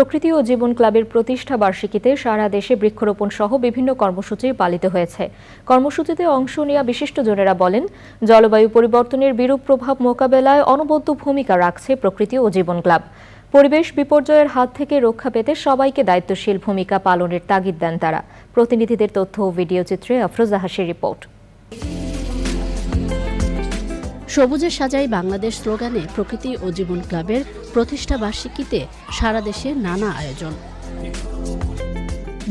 প্রকৃতি ও জীবন ক্লাবের প্রতিষ্ঠা বার্ষিকীতে সারা দেশে বৃক্ষরোপণ সহ বিভিন্ন কর্মসূচি পালিত হয়েছে। কর্মসূচিতে অংশ নেওয়া বিশিষ্টজনেরা বলেন, জলবায়ু পরিবর্তনের বিরূপ প্রভাব মোকাবেলায় অনবদ্য ভূমিকা রাখছে প্রকৃতি ও জীবন ক্লাব। পরিবেশ বিপর্যয়ের হাত থেকে রক্ষা পেতে সবাইকে দায়িত্বশীল ভূমিকা পালনের তাগিদ দেন তারা। প্রতিনিধিদের তথ্য ও ভিডিও চিত্রে আফরোজা হাসির রিপোর্ট। সবুজে সাজাই বাংলাদেশ স্লোগানে প্রকৃতি ও জীবন ক্লাবের প্রতিষ্ঠা বার্ষিকীতে সারা দেশে নানা আয়োজন।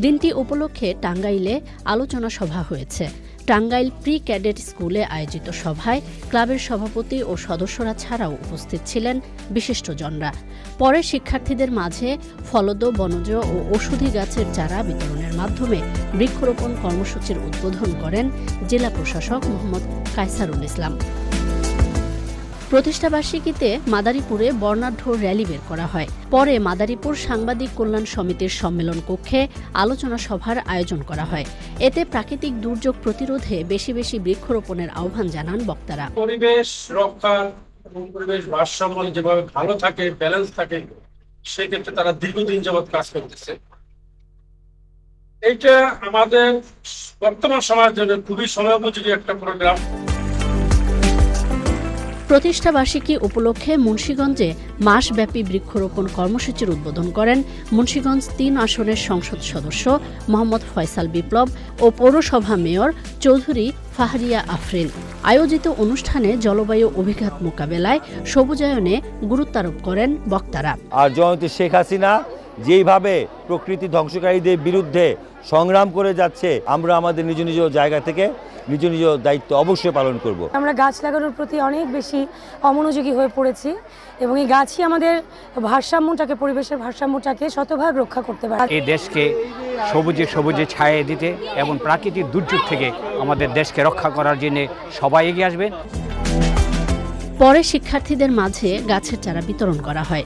দিনটি উপলক্ষে টাঙ্গাইলে আলোচনা সভা হয়েছে। টাঙ্গাইল প্রি ক্যাডেট স্কুলে আয়োজিত সভায় ক্লাবের সভাপতি ও সদস্যরা ছাড়াও উপস্থিত ছিলেন বিশিষ্টজনরা। পরে শিক্ষার্থীদের মাঝে ফলদ, বনজ ও ওষুধি গাছের চারা বিতরণের মাধ্যমে বৃক্ষরোপণ কর্মসূচির উদ্বোধন করেন জেলা প্রশাসক মোহাম্মদ কায়সারুল ইসলাম। প্রতিষ্ঠাবার্ষিকীতে মাদারীপুরে বর্ণাঢ্য র্যালি বের করা হয়। পরে মাদারীপুর সাংবাদিক কল্যাণ সমিতির সম্মেলন কক্ষে আলোচনা সভার আয়োজন করা হয়। এতে প্রাকৃতিক দুর্যোগ প্রতিরোধে বেশি বেশি বৃক্ষরোপণের আহ্বান জানান বক্তারা। পরিবেশ পরিবেশ ভারসাম্য যেভাবে ভালো থাকে ব্যালেন্স থাকে, সেক্ষেত্রে তারা দীর্ঘদিন যাবৎ কাজ করতেছে। এইটা আমাদের বর্তমান সমাজের জন্য খুবই সময়োপযোগী একটা প্রোগ্রাম প্রতিষ্ঠা বার্ষিকী উপলক্ষে মুন্সীগঞ্জে মাসব্যাপী বৃক্ষরোপণ কর্মসূচির উদ্বোধন করেন মুন্সীগঞ্জ তিন আসনের সংসদ সদস্য মোহাম্মদ ফয়সাল বিপ্লব ও পৌরসভা মেয়র চৌধুরী ফাহরিয়া আফরিন। আয়োজিত অনুষ্ঠানে জলবায়ু অভিঘাত মোকাবেলায় সবুজায়নে গুরুত্বারোপ করেন বক্তারা। আর জয়ন্তী শেখ হাসিনা যেইভাবে প্রকৃতি ধ্বংসকারীদের বিরুদ্ধে সংগ্রাম করে যাচ্ছে আমরা আমাদের নিজ নিজ জায়গা থেকে নিজ নিজ দায়িত্ব অবশ্যই পালন করব। আমরা গাছ লাগানোর প্রতি অনেক বেশি অমনোযোগী হয়ে পড়েছি এবং এই গাছই আমাদের ভারসাম্যটাকে পরিবেশের ভারসাম্যটাকে শতভাগ রক্ষা করতে পারে। এই দেশকে সবুজে সবুজে ছায়ে দিতে এবং প্রাকৃতিক দুর্যোগ থেকে আমাদের দেশকে রক্ষা করার জন্য সবাই এগিয়ে আসবেন পরে শিক্ষার্থীদের মাঝে গাছের চারা বিতরণ করা হয়।